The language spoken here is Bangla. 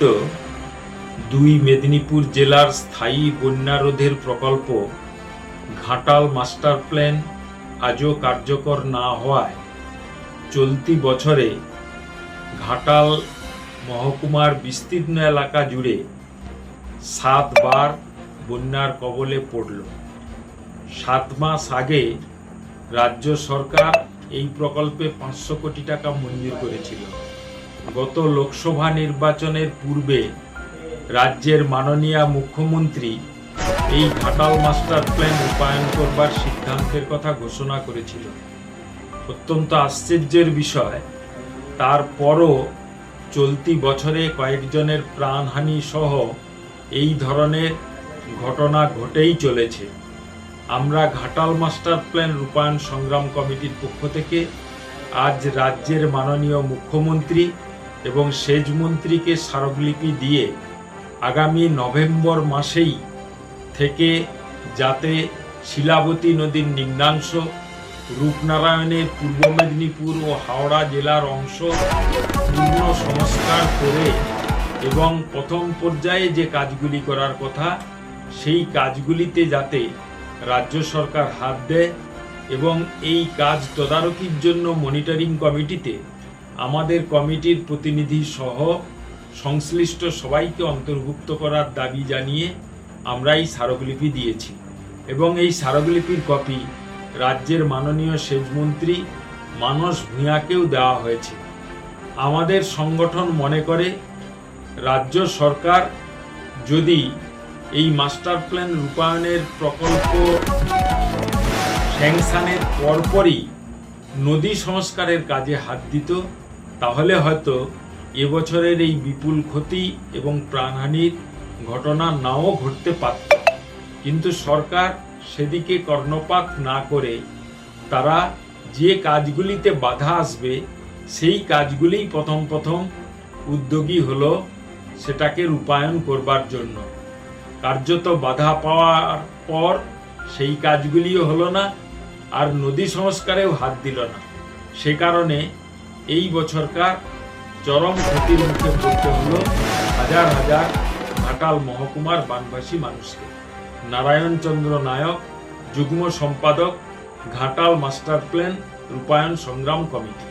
দুই মেদিনীপুর জেলার স্থায়ী বন্যা রোধের প্রকল্প ঘাটাল মাস্টার প্ল্যান আজও কার্যকর না হওয়ায় চলতি বছরে ঘাটাল মহকুমার বিস্তীর্ণ এলাকা জুড়ে সাতবার বন্যার কবলে পড়ল। সাত মাস আগে রাজ্য সরকার এই প্রকল্পে পাঁচশো কোটি টাকা মঞ্জুর করেছিল। গত লোকসভা নির্বাচনের পূর্বে রাজ্যের মাননীয় মুখ্যমন্ত্রী এই ঘাটাল মাস্টার প্ল্যান রূপায়ণ করবার সিদ্ধান্তের কথা ঘোষণা করেছিল। অত্যন্ত আশ্চর্যের বিষয়, তারপরও চলতি বছরে কয়েকজনের প্রাণহানি সহ এই ধরনের ঘটনা ঘটেই চলেছে। আমরা ঘাটাল মাস্টার প্ল্যান রূপায়ণ সংগ্রাম কমিটির পক্ষ থেকে আজ রাজ্যের মাননীয় মুখ্যমন্ত্রী এবং সেচ মন্ত্রীকে স্মারকলিপি দিয়ে আগামী নভেম্বর মাসেই থেকে যাতে শিলাবতী নদীর নিম্নাংশ, রূপনারায়ণের পূর্ব মেদিনীপুর ও হাওড়া জেলার অংশ পূর্ণ সংস্কার করে এবং প্রথম পর্যায়ে যে কাজগুলি করার কথা, সেই কাজগুলিতে যাতে রাজ্য সরকার হাত দেয় এবং এই কাজ তদারকির জন্য মনিটরিং কমিটিতে আমাদের কমিটির প্রতিনিধি সহ সংশ্লিষ্ট সবাইকে অন্তর্ভুক্ত করার দাবি জানিয়ে আমরা এই স্মারকলিপি দিয়েছি। এবং এই স্মারকলিপির কপি রাজ্যের মাননীয় সেচমন্ত্রী মানস ভূঁয়াকেও দেওয়া হয়েছে। আমাদের সংগঠন মনে করে, রাজ্য সরকার যদি এই মাস্টার প্ল্যান রূপায়ণের প্রকল্প স্যাংশনের পরপরই নদী সংস্কারের কাজে হাত দিত তাহলে হয়তো এবছরের এই বিপুল ক্ষতি এবং প্রাণহানির ঘটনা নাও ঘটতে পারত। কিন্তু সরকার সেদিকে কর্ণপাত না করে তারা যে কাজগুলিতে বাধা আসবে, সেই কাজগুলিই প্রথম প্রথম উদ্যোগী হলো সেটাকে রূপায়ণ করবার জন্য। কার্যত বাধা পাওয়ার পর সেই কাজগুলিও হলো না, আর নদী সংস্কারেও হাত দিল না। সে কারণে এই বছরকার চরম ক্ষতির মুখে পড়তে হলো হাজার হাজার ঘাটাল মহকুমার বানবাসী মানুষকে। নারায়ণচন্দ্র নায়ক, যুগ্ম সম্পাদক, ঘাটাল মাস্টার প্ল্যান, রূপায়ণ সংগ্রাম কমিটি।